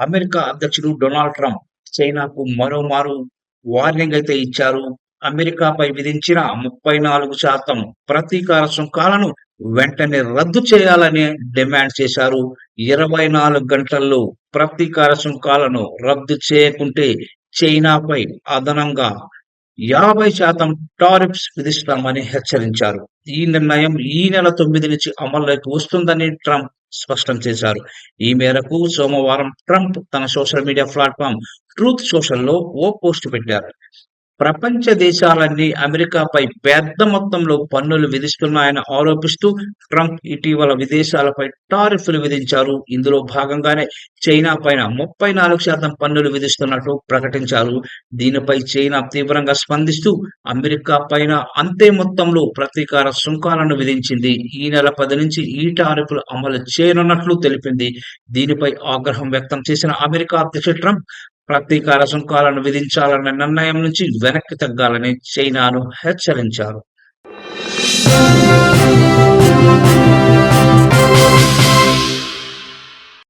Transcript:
America అధ్యక్షుడు Donald Trump చైనాకు మరోమారు వార్నింగ్ అయితే ఇచ్చారు. అమెరికాపై విధించిన ముప్పై నాలుగు శాతం ప్రతీకార సుంకాలను వెంటనే రద్దు చేయాలని డిమాండ్ చేశారు. ఇరవై నాలుగు గంటల్లో ప్రతీకార సుంకాలను రద్దు చేయకుంటే చైనాపై అదనంగా యాభై శాతం టారిఫ్స్ విధిస్తామని హెచ్చరించారు. ఈ నిర్ణయం ఈ నెల తొమ్మిది నుంచి అమల్లోకి వస్తుందని ట్రంప్ స్పష్టం చేశారు. ఈ మేరకు సోమవారం ట్రంప్ తన సోషల్ మీడియా ప్లాట్ఫామ్ ట్రూత్ సోషల్లో ఓ పోస్ట్ పెట్టారు. ప్రపంచ దేశాలన్నీ అమెరికాపై పెద్ద మొత్తంలో పన్నులు విధిస్తున్నాయని ఆరోపిస్తూ ట్రంప్ ఇటీవల విదేశాలపై టారిఫ్లు విధించారు. ఇందులో భాగంగానే చైనా పైన ముప్పై నాలుగు శాతం పన్నులు విధిస్తున్నట్లు ప్రకటించారు. దీనిపై చైనా తీవ్రంగా స్పందిస్తూ అమెరికా పైన అంతే మొత్తంలో ప్రతీకార సుంకాలను విధించింది. ఈ నెల పది నుంచి ఈ టారిఫ్లు అమలు చేయనున్నట్లు తెలిపింది. దీనిపై ఆగ్రహం వ్యక్తం చేసిన అమెరికా అధ్యక్షుడు ట్రంప్ ప్రతీకార సుంకాలను విధించాలన్న నిర్ణయం నుంచి వెనక్కి తగ్గాలని చైనాను హెచ్చరించారు.